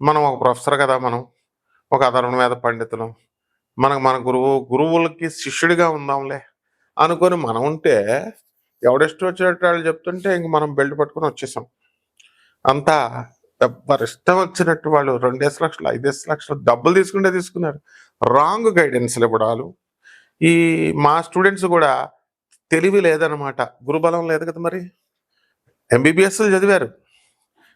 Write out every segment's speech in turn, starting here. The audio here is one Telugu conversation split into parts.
మనం ఒక ప్రొఫెసర్ కదా మనం ఒక అధర్వణ వేద పండితులం మనకు మన గురువు గురువులకి శిష్యుడిగా ఉందాంలే అనుకొని మనం ఉంటే ఎవడెస్ట్ వచ్చినట్టు వాళ్ళు చెప్తుంటే ఇంక మనం బెల్ట్ పట్టుకొని వచ్చేసాం. అంతా ఎవరి ఇష్టం వచ్చినట్టు వాళ్ళు రెండేసి లక్షలు ఐదేసి లక్షలు డబ్బులు తీసుకుంటే తీసుకున్నారు. రాంగ్ గైడెన్స్లు ఇవ్వడాలు. ఈ మా స్టూడెంట్స్ కూడా తెలివి లేదనమాట గురుబలం లేదు కదా మరి? ఎంబీబీఎస్లు చదివారు.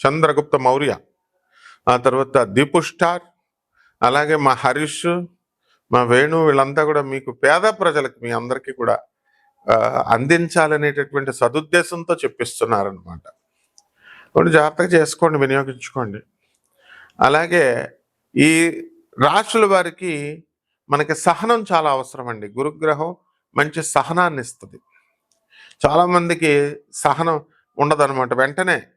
చంద్రగుప్త మౌర్య ఆ తర్వాత దీపు స్టార్ అలాగే మా హరీష్ మా వేణు వీళ్ళంతా కూడా మీకు పేద ప్రజలకు మీ అందరికీ కూడా అందించాలనేటటువంటి సదుద్దేశంతో చెప్పిస్తున్నారనమాట కొన్ని జాగ్రత్తగా చేసుకోండి వినియోగించుకోండి. అలాగే ఈ రాశుల వారికి మనకి సహనం చాలా అవసరం అండి గురుగ్రహం మంచి సహనాన్ని ఇస్తుంది చాలామందికి సహనం ఉండదన్నమాట. వెంటనే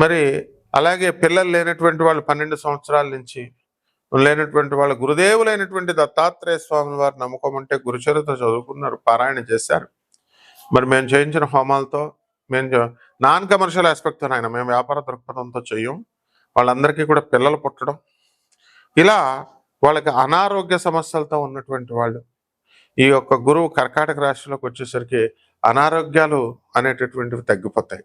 మరి అలాగే పిల్లలు లేనటువంటి వాళ్ళు పన్నెండు సంవత్సరాల నుంచి లేనటువంటి వాళ్ళ గురుదేవులైనటువంటి దత్తాత్రేయ స్వామి వారు నమ్మకం అంటే గురుచరిత్ర చదువుకున్నారు పారాయణ చేశారు. మరి మేము చేయించిన హోమాలతో మేము నాన్ కమర్షియల్ ఆస్పెక్ట్తో ఆయన మేము వ్యాపార దృక్పథంతో చెయ్యం వాళ్ళందరికీ కూడా పిల్లలు పుట్టడం. ఇలా వాళ్ళకి అనారోగ్య సమస్యలతో ఉన్నటువంటి వాళ్ళు ఈ యొక్క గురువు కర్కాటక రాశిలోకి వచ్చేసరికి అనారోగ్యాలు అనేటటువంటివి తగ్గిపోతాయి.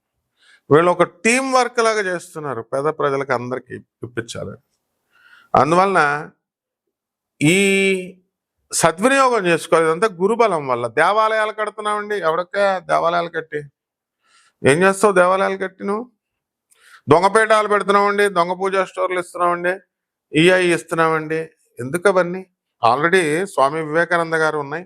వీళ్ళు ఒక టీం వర్క్ లాగా చేస్తున్నారు పేద ప్రజలకు అందరికీ ఇప్పించాలి. అందువలన ఈ సద్వినియోగం చేసుకోవాలి. ఇదంతా గురుబలం వల్ల. దేవాలయాలు కడుతున్నామండి. ఎవరికే దేవాలయాలు కట్టి? ఏం చేస్తావు దేవాలయాలు కట్టి నువ్వు? దొంగపేటాలు పెడుతున్నామండి. దొంగ పూజా స్టోర్లు ఇస్తున్నామండి. ఈఐ ఇస్తున్నామండి. ఎందుకు అవన్నీ? ఆల్రెడీ స్వామి వివేకానంద గారు ఉన్నాయి.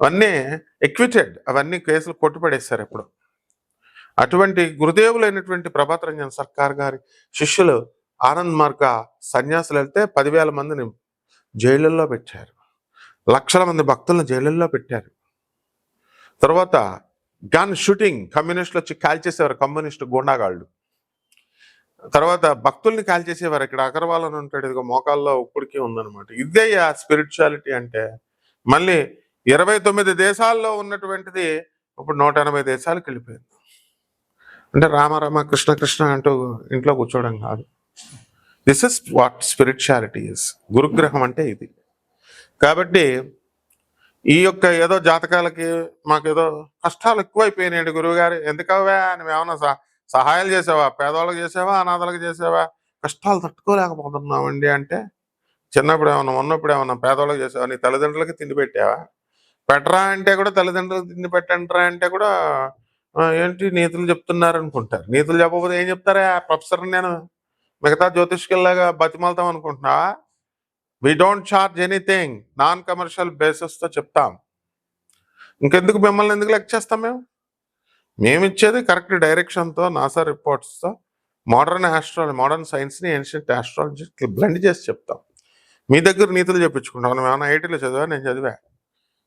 అవన్నీ ఎక్విటెడ్ అవన్నీ కేసులు కొట్టుపడేశారు ఎప్పుడు. అటువంటి గురుదేవులైనటువంటి ప్రభాత్ రంజన్ సర్కార్ గారి శిష్యులు ఆనంద్ మార్గ సన్యాసులు వెళ్తే పదివేల మందిని జైళ్ళల్లో పెట్టారు. లక్షల మంది భక్తులను జైళ్ళల్లో పెట్టారు. తర్వాత గన్ షూటింగ్ కమ్యూనిస్టులు వచ్చి కాల్చేసేవారు కమ్యూనిస్టు గూండాగాళ్ళు. తర్వాత భక్తుల్ని కాల్చేసేవారు ఇక్కడ అగర్వాల్ అని ఉంటాడు ఇదిగో మోకాల్లో ఇప్పటికీ ఉందన్నమాట. ఇదే ఆ స్పిరిచువాలిటీ అంటే మళ్ళీ ఇరవై తొమ్మిది దేశాల్లో ఉన్నటువంటిది ఇప్పుడు నూట ఎనభై దేశాలకు వెళ్ళిపోయింది. అంటే రామ కృష్ణ కృష్ణ అంటూ ఇంట్లో కూర్చోవడం కాదు. This is what spirituality is గురుగ్రహం అంటే ఇది. కాబట్టి ఈ యొక్క ఏదో జాతకాలకి మాకేదో కష్టాలు ఎక్కువైపోయినాయండి గురువుగారు. ఎందుకవా నువ్వేమన్నా సహ- సహాయాలు చేసావా? పేదవాళ్ళకి చేసావా? అనాథాలకు చేసావా? కష్టాలు తట్టుకోలేకపోతున్నామండి అంటే చిన్నప్పుడు ఏమన్నా ఉన్నప్పుడు ఏమన్నా పేదవాళ్ళకి చేసావా? నీ తల్లిదండ్రులకి తిండి పెట్టావా? పెట్టరా అంటే కూడా తల్లిదండ్రులు తిండి పెట్టండిరా అంటే కూడా ఏంటి నీతులు చెప్తున్నారు అనుకుంటారు నీతులు చెప్పకపోతే ఏం చెప్తారా? ప్రొఫెసర్ నేను మిగతా జ్యోతిష్కుల్లాగా బతిమాలతాం అనుకుంటున్నా. We don't charge anything non commercial బేసిస్తో చెప్తాం. ఇంకెందుకు మిమ్మల్ని ఎందుకు లెక్క చేస్తాం మేము? మేము ఇచ్చేది కరెక్ట్ డైరెక్షన్తో నాసా రిపోర్ట్స్తో మోడర్న్ ఆస్ట్రాలజీ మోడర్న్ సైన్స్ని ఏన్షియంట్ ఆస్ట్రాలజీ బ్లెండ్ చేసి చెప్తాం. మీ దగ్గర నీతులు చెప్పించుకుంటాం. మనం ఏమైనా ఐటీలో చదివా? నేను చదివా.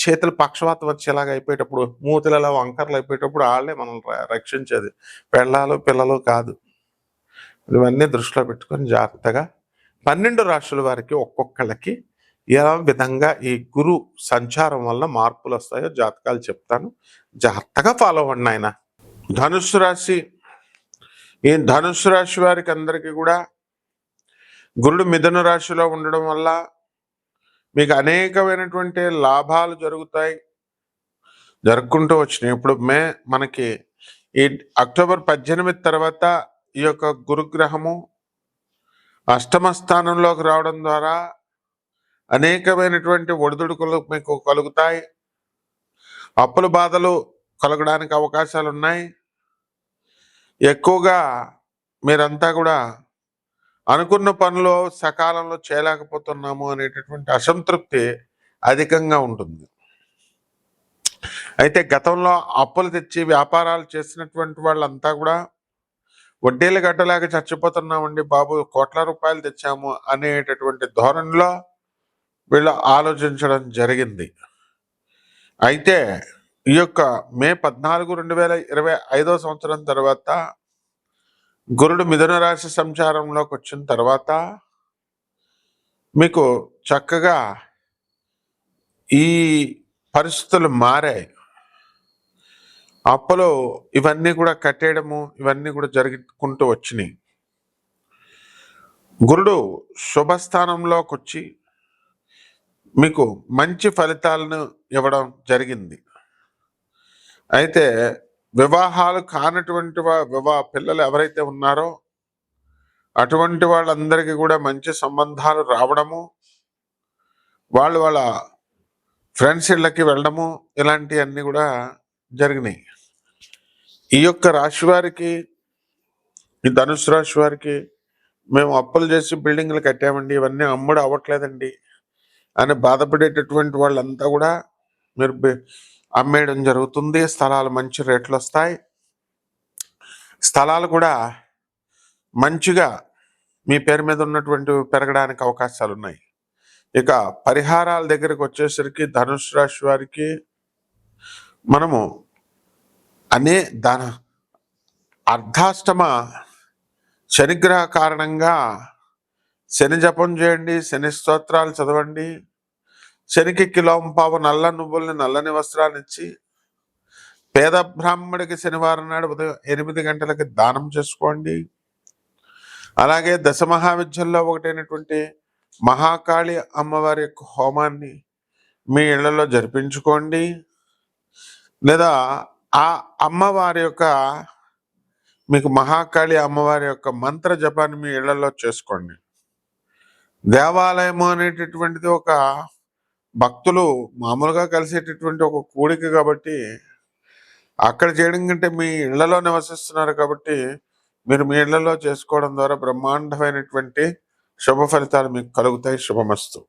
చేతులు పక్షవాతం వచ్చేలాగా అయిపోయేటప్పుడు మూతులలో వంకర్లు అయిపోయేటప్పుడు వాళ్ళే మనం రక్షించేది. పెళ్ళాలు పిల్లలు కాదు. ఇవన్నీ దృష్టిలో పెట్టుకొని జాగ్రత్తగా పన్నెండు రాష్ట్రాల వారికి ఒక్కొక్కళ్ళకి ఎలా విధంగా ఈ గురు సంచారం వల్ల మార్పులు వస్తాయో జాతకాలు చెప్తాను. జాగ్రత్తగా ఫాలో అవ్వండి ఆయన ధనుసు రాశి ఈ ధనుసు రాశి వారికి అందరికీ కూడా గురుడు మిథున రాశిలో ఉండడం వల్ల మీకు అనేకమైనటువంటి లాభాలు జరుగుతాయి. జరుపుకుంటూ వచ్చినాయి ఇప్పుడు మే మనకి ఈ అక్టోబర్ పద్దెనిమిది తర్వాత ఈ యొక్క గురుగ్రహము అష్టమ స్థానంలోకి రావడం ద్వారా అనేకమైనటువంటి ఒడిదుడుకులు మీకు కలుగుతాయి. అప్పుల బాధలు కలగడానికి అవకాశాలు ఉన్నాయి ఎక్కువగా మీరంతా కూడా అనుకున్న పనులు సకాలంలో చేయలేకపోతున్నాము అనేటటువంటి అసంతృప్తి అధికంగా ఉంటుంది. అయితే గతంలో అప్పులు తెచ్చి వ్యాపారాలు చేసినటువంటి వాళ్ళంతా కూడా వడ్డీలు కట్టలేక చచ్చిపోతున్నామండి బాబు కోట్ల రూపాయలు తెచ్చాము అనేటటువంటి ధోరణిలో వీళ్ళు ఆలోచించడం జరిగింది. అయితే ఈ యొక్క మే పద్నాలుగు రెండు వేల ఇరవై ఐదో సంవత్సరం తర్వాత గురుడు మిథున రాశి సంచారంలోకి వచ్చిన తర్వాత మీకు చక్కగా ఈ పరిస్థితులు మారాయి. అప్పులు ఇవన్నీ కూడా కట్టేయడము ఇవన్నీ కూడా జరుగుకుంటూ వచ్చినాయి. గురుడు శుభస్థానంలోకి వచ్చి మీకు మంచి ఫలితాలను ఇవ్వడం జరిగింది. అయితే వివాహాలు కానటువంటి వివా పిల్లలు ఎవరైతే ఉన్నారో అటువంటి వాళ్ళందరికీ కూడా మంచి సంబంధాలు రావడము వాళ్ళు వాళ్ళ ఫ్రెండ్స్ ఇళ్ళకి వెళ్ళడము ఇలాంటివన్నీ కూడా జరిగినాయి. ఈ యొక్క రాశి వారికి ఈ ధనుసు రాశి వారికి మేము అప్పులు చేసి బిల్డింగ్లు కట్టామండి ఇవన్నీ అమ్ముడు అవ్వట్లేదండి అని బాధపడేటటువంటి వాళ్ళంతా కూడా మీరు అమ్మేయడం జరుగుతుంది. స్థలాలు మంచి రేట్లు వస్తాయి. స్థలాలు కూడా మంచిగా మీ పేరు మీద ఉన్నటువంటి పెరగడానికి అవకాశాలు ఉన్నాయి. ఇక పరిహారాల దగ్గరకు వచ్చేసరికి ధనుసు రాశి వారికి మనము అనే దాన అర్ధాష్టమ శనిగ్రహ కారణంగా శని జపం చేయండి శని స్తోత్రాలు చదవండి శనికి కిలోంపావు నల్ల నువ్వుల్ని నల్లని వస్త్రాలు ఇచ్చి పేద బ్రాహ్మడికి శనివారం నాడు ఉదయం ఎనిమిది గంటలకి దానం చేసుకోండి. అలాగే దశ మహావిద్యల్లో ఒకటైనటువంటి మహాకాళి అమ్మవారి యొక్క హోమాన్ని మీ ఇళ్ళలో జరిపించుకోండి. లేదా ఆ అమ్మవారి యొక్క మీకు మహాకాళి అమ్మవారి యొక్క మంత్ర జపాన్ని మీ ఇళ్ళలో చేసుకోండి. దేవాలయము అనేటటువంటిది ఒక భక్తులు మామూలుగా కలిసేటటువంటి ఒక కూడిక కాబట్టి అక్కడ చేయడం కంటే మీ ఇళ్ళలో నివసిస్తున్నారు కాబట్టి మీరు మీ ఇళ్ళలో చేసుకోవడం ద్వారా బ్రహ్మాండమైనటువంటి శుభ ఫలితాలు మీకు కలుగుతాయి. శుభమస్తు.